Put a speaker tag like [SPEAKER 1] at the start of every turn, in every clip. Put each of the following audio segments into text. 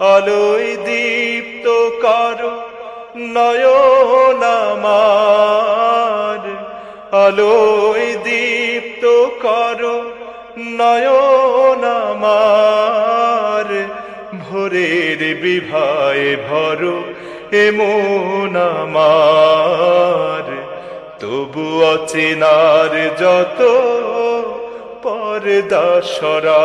[SPEAKER 1] আলোয় দীপ্ত করো, নয়ন আমার। আলোয় দীপ্ত করো, নয়ন আমার। ভোরের বিভায় ভরো, এমন আমার। তবু অচেনার যত পর্দা সরা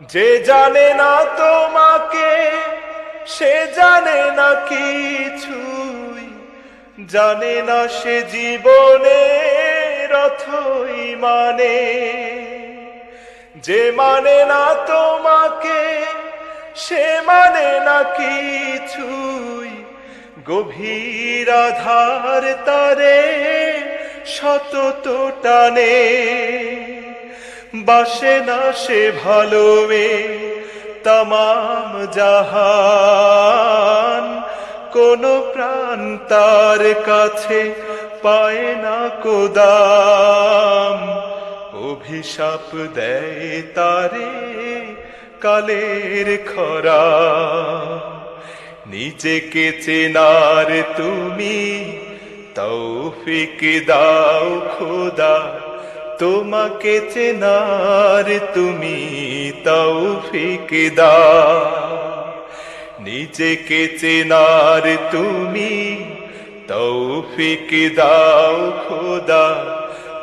[SPEAKER 1] যে জানে না তোমাকে, সে জানে না কিছুই। জানে না সে জীবনে রথই মানে। যে মানে না তোমাকে, সে মানে না কিছুই। গভীর আধার তারে শত টানে বাসে না সে ভালো ভালোবে তামাম জাহান। কোন প্রাণ তার কাছে পায় না কোদাম। অভিশাপ দেয় তারে কালের খরা। নিজেকে চেনার তুমি তৌফিক দাও খোদা। তোমাকে চেনার তুমি তৌফিক দাও। নিজেকে চেনার তুমি তৌফিক দাও খোদা।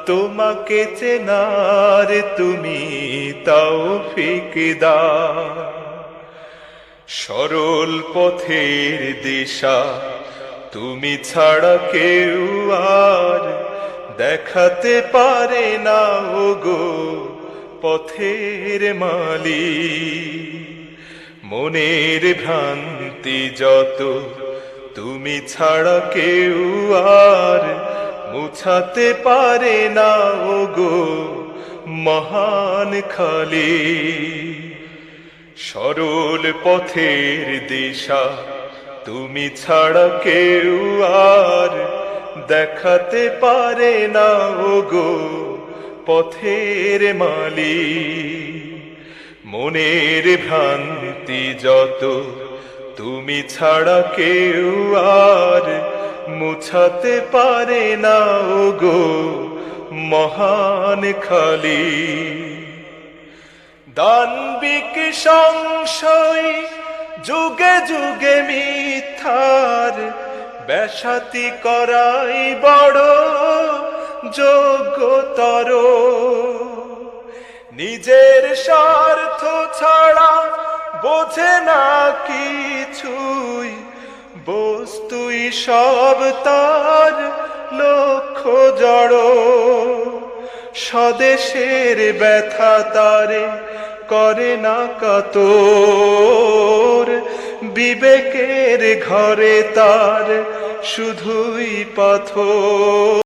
[SPEAKER 1] তোমাকে চেনার তুমি তৌফিক দাও। সরল পথের দিশা তুমি ছাড়া কেউ আর দেখাতে পারে না গো পথের মালি মনের ভ্রান্তি যত, তুমি ছাড়া কেউ আর মুছাতে পারে না গো মহান খালি। সরল পথের দিশা, তুমি ছাড়া কেউ আর দেখাতে পারে না গো পথের মালি মনের ভ্রান্তি যত, তুমি ছাড়া কেউ আর মুছাতে পারে না গো মহান খালি। দানবিক সংশয় যুগে যুগে মিথ্যার বেসাতি করাই বড় যোগ্যতর। নিজের স্বার্থ ছাড়া বোঝে না কিছুই, বস্তুই সব তার লক্ষ্য জড়। স্বদেশের ব্যথা তারে করে না কাতর, বিবেকের ঘরে তার শুধুই পাথর